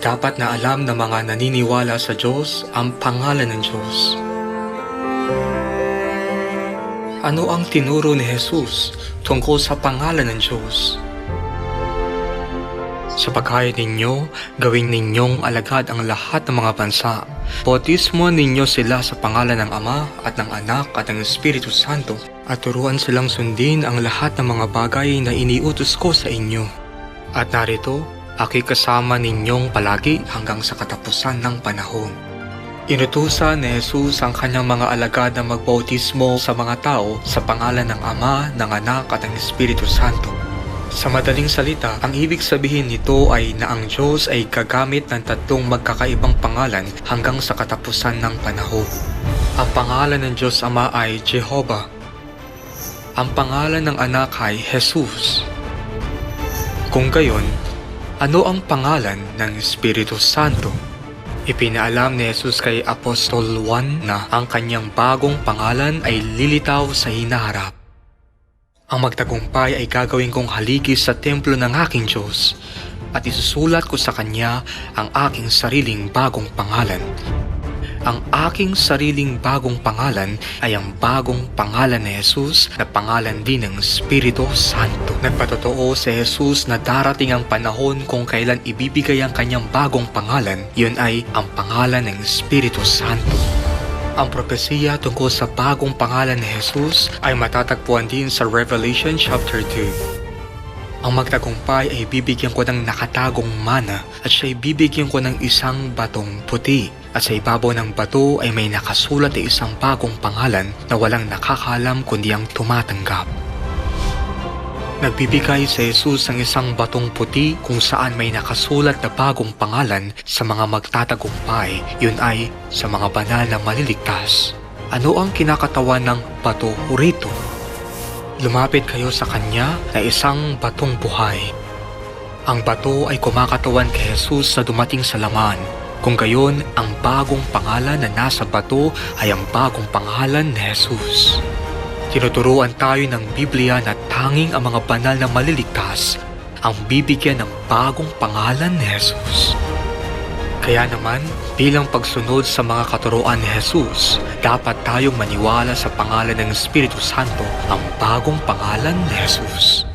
Dapat na alam ng mga naniniwala sa Diyos ang pangalan ng Diyos. Ano ang tinuro ni Jesus tungkol sa pangalan ng Diyos? Sa pagkaya ninyo, gawin ninyong alagad ang lahat ng mga bansa. Bautismo ninyo sila sa pangalan ng Ama at ng Anak at ng Espiritu Santo at turuan silang sundin ang lahat ng mga bagay na iniutos ko sa inyo. At narito, ako'y kasama ninyong palagi hanggang sa katapusan ng panahon. Inutusan ni Jesus ang kanyang mga alagad na magbautismo sa mga tao sa pangalan ng Ama, ng Anak at ng Espiritu Santo. Sa madaling salita, ang ibig sabihin nito ay na ang Diyos ay gagamit ng tatlong magkakaibang pangalan hanggang sa katapusan ng panahon. Ang pangalan ng Diyos Ama ay Jehovah. Ang pangalan ng anak ay Jesus. Kung gayon, ano ang pangalan ng Espiritu Santo? Ipinaalam ni Jesus kay Apostol Juan na ang kanyang bagong pangalan ay lilitaw sa hinaharap. Ang magtagumpay ay gagawin kong haligi sa templo ng aking Diyos at isusulat ko sa kanya ang aking sariling bagong pangalan. Ang aking sariling bagong pangalan ay ang bagong pangalan ni Jesus na pangalan din ng Espiritu Santo. Nagpatotoo si Jesus na darating ang panahon kung kailan ibibigay ang kanyang bagong pangalan, yun ay ang pangalan ng Espiritu Santo. Ang propesiya tungkol sa bagong pangalan ni Jesus ay matatagpuan din sa Revelation chapter 2. Ang magtagumpay ay bibigyan ko ng nakatagong mana at siya ay bibigyan ko ng isang batong puti. At sa ibabaw ng bato ay may nakasulat na isang bagong pangalan na walang nakakalam kundi ang tumatanggap. Nagbibigay sa Jesus ng isang batong puti kung saan may nakasulat na bagong pangalan sa mga magtatagumpay. Yun ay sa mga banal na maliligtas. Ano ang kinakatawan ng bato rito? Lumapit kayo sa kanya na isang batong buhay. Ang bato ay kumakatawan kay Jesus sa dumating sa laman. Kung gayon, ang bagong pangalan na nasa bato ay ang bagong pangalan ni Jesus. Tinuturuan tayo ng Biblia na tanging ang mga banal na maliligtas ang bibigyan ng bagong pangalan ni Jesus. Kaya naman, bilang pagsunod sa mga katuruan ni Jesus, dapat tayong maniwala sa pangalan ng Espiritu Santo ang bagong pangalan ni Jesus.